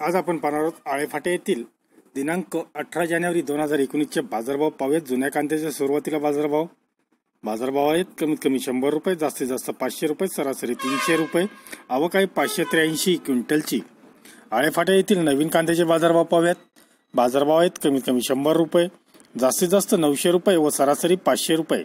आज आपण पाहणार आहोत आळेफाटे येथील दिनांक अठरा जानेवारी दोन हजार एकोणीसचे बाजारभाव पाहूयात जुन्या कांद्याच्या सुरुवातीला बाजारभाव. बाजारभाव आहेत कमीत कमी शंभर रुपये जास्तीत जास्त पाचशे रुपये सरासरी तीनशे रुपये. आवक आहे पाचशे त्र्याऐंशी क्विंटलची. आळेफाटे येथील नवीन कांद्याचे बाजारभाव पाहूयात बाजारभाव आहेत कमीत कमी शंभर रुपये जास्तीत जास्त नऊशे रुपये व सरासरी पाचशे रुपये.